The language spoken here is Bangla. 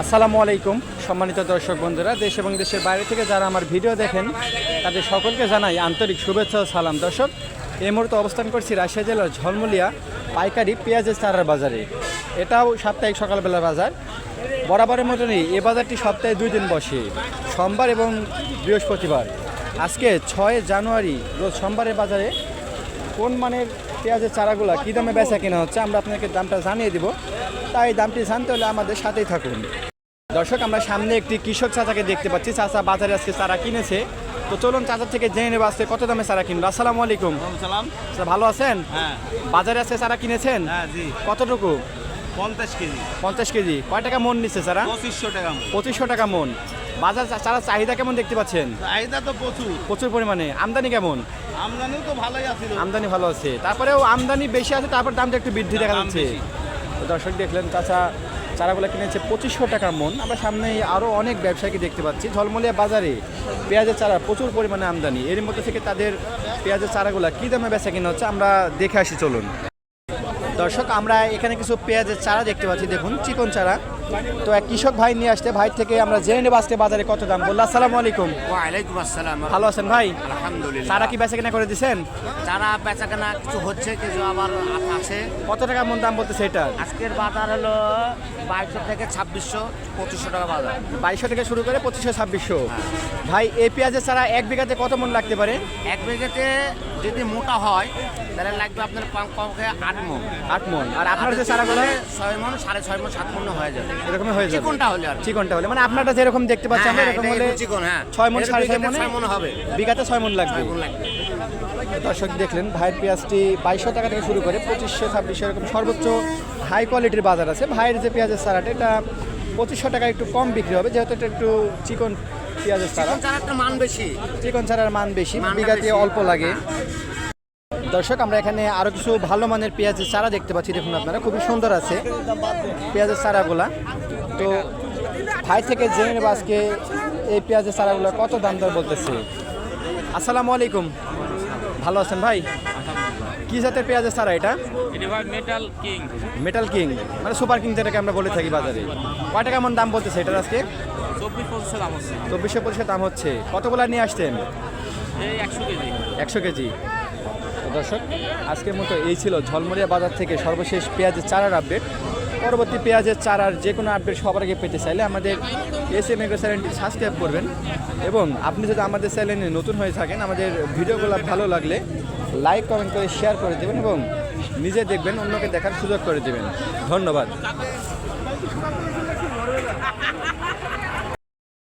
আসসালামু আলাইকুম, সম্মানিত দর্শক বন্ধুরা, দেশ এবং দেশের বাইরে থেকে যারা আমার ভিডিও দেখেন, তাদের সকলকে জানাই আন্তরিক শুভেচ্ছা ও সালাম। দর্শক, এই মুহূর্তে অবস্থান করছি রাজশাহী জেলার ঝলমলিয়া পাইকারি পেঁয়াজের চারার বাজারে। এটাও সাপ্তাহিক সকালবেলা বাজার। বরাবরের মতনই এ বাজারটি সপ্তাহে দুই দিন বসে, সোমবার এবং বৃহস্পতিবার। আজকে ছয় জানুয়ারি, রোজ সোমবারের বাজারে কোন মানের পেঁয়াজের চারাগুলো কী দামে বেচা কেনা হচ্ছে আমরা আপনাকে দামটা জানিয়ে দিব। তাই দামটি জানতে হলে আমাদের সাথেই থাকুন। দর্শক আমরা সামনে একটি কৃষক চাচাকে দেখতে পাচ্ছি। চাচা বাজারে আজকে চারা কিনেছে। তো চলুন চাচার থেকে জেনে নেব আজকে কত দামে চারা কিনবো। আসসালামু আলাইকুম। সালাম। স্যার ভালো আছেন? হ্যাঁ। বাজারে আজকে চারা কিনেছেন? হ্যাঁ জি। কতটুকু? পঞ্চাশ কেজি। পঞ্চাশ কেজি। কয় টাকা মন নিচ্ছে চারা? পঁচিশশো টাকা। পঁচিশশো টাকা মন। বাজার চারা চাহিদা কেমন দেখতে পাচ্ছেন? চাহিদা তো প্রচুর। প্রচুর পরিমাণে। আমদানি কেমন? আমদানিও তো ভালোই আছিল আমদানি ভালো আছে। তারপরেও আমদানি বেশি আছে তারপর দামটা একটু বৃদ্ধি দেখা যাচ্ছে। দর্শক দেখলেন চাচা চারাগুলো কিনেছে পঁচিশশো টাকার মন। আমরা সামনে আরও অনেক ব্যবসায়ীকে দেখতে পাচ্ছি। ঝলমলিয়া বাজারে পেঁয়াজের চারা প্রচুর পরিমাণে আমদানি। এর মধ্যে থেকে তাদের পেঁয়াজের চারাগুলো কী দামে বেচা কিনা হচ্ছে আমরা দেখে আসি, চলুন। দর্শক, আমরা এখানে কিছু পেঁয়াজের চারা দেখতে পাচ্ছি। দেখুন, চিকন চারা। তো এক কৃষক ভাই নিয়ে আসতে ভাই থেকে আমরা জেনে নেব আজকে বাজারে কত দাম। বলল আসসালামু আলাইকুম। ওয়ালাইকুম আসসালাম। ভালো আছেন ভাই? আলহামদুলিল্লাহ। চারা কি বেচা কিনা করে দিছেন? যারা বেচা কেনা কিছু হচ্ছে কিছু আবার আছে। কত টাকা মন দাম বলতেছে এটা? আজকের বাজার হলো বাইশশো থেকে ছাব্বিশশো পঁচিশশো টাকা বাজার। বাইশশো থেকে শুরু করে পঁচিশশো ছাব্বিশশো। ভাই এ পেঁয়াজের ছাড়া এক বিঘাতে কত মন লাগতে পারে? এক বিঘাতে যদি মোটা হয় তাহলে লাগবে আপনার কম কম আট মন। আট মন। আর আপনার যে চারাগুলো? ছয় মন সাড়ে ছয় মন সাত মন হয়ে যাবে। এরকমই হয়ে যাবে। চিকনটা হলে আর কি। চিকনটা হলে। মানে আপনারটা যেরকম দেখতে পাচ্ছি হ্যাঁ, আমরা হ্যাঁ, এরকম এটা হলে একটু চিকন, হ্যাঁ। ছয় মন এর সাড়ে ছয় বিঘাতে ছয় মন হবে। বিঘাতে ছয় মন লাগবে। দর্শক দেখলেন ভাইয়ের পেঁয়াজটি বাইশশো টাকা থেকে শুরু করে পঁচিশশো ছাব্বিশশো এরকম সর্বোচ্চ হাই কোয়ালিটির বাজার আছে। ভাইয়ের যে পেঁয়াজের চারাটা এটা পঁচিশশো টাকা একটু কম বিক্রি হবে যেহেতু এটা একটু চিকন পেঁয়াজের চারা। চিকন চারাটার মান বেশি। চিকন চারার মান বেশি মানটা বিঘাতে বেশি। অল্প লাগে। দর্শক আমরা এখানে আরও কিছু ভালো মানের পেঁয়াজের চারা দেখতে পাচ্ছি। দেখুন আপনারা খুবই সুন্দর আছে পেঁয়াজের চারাগুলা। তো ভাই থেকে জেনে নেব আজকে এই পেঁয়াজের চারাগুলো কত দাম দর বলতেছে। আসসালামু আলাইকুম। ভালো আছেন ভাই? কি জাতের পেঁয়াজের চারা এটা? মেটাল কিং মেটাল কিং মানে সুপার কিং যেটাকে আমরা বলে থাকি বাজারে। কয় টাকা মন দাম বলতেছে এটার আজকে? চব্বিশ পঁচিশশো দাম হচ্ছে। চব্বিশশো পঁচিশশো দাম হচ্ছে। কতগুলা নিয়ে আসতেন একশো কেজি। একশো কেজি। দর্শক, আজকের মতো এই ছিল ঝলমরিয়া বাজার থেকে সর্বশেষ পেঁয়াজের চারার আপডেট পরবর্তী পেঁয়াজের চারার যে কোনো আপডেট সবার আগে পেতে চাইলে আমাদের এস এম এগ্রো চ্যানেলটি সাবস্ক্রাইব করবেন এবং আপনি যদি আমাদের চ্যানেলে নতুন হয়ে থাকেন, আমাদের ভিডিওগুলো ভালো লাগলে লাইক কমেন্ট করে শেয়ার করে দেবেন এবং নিজে দেখবেন, অন্যকে দেখার সুযোগ করে দেবেন। ধন্যবাদ।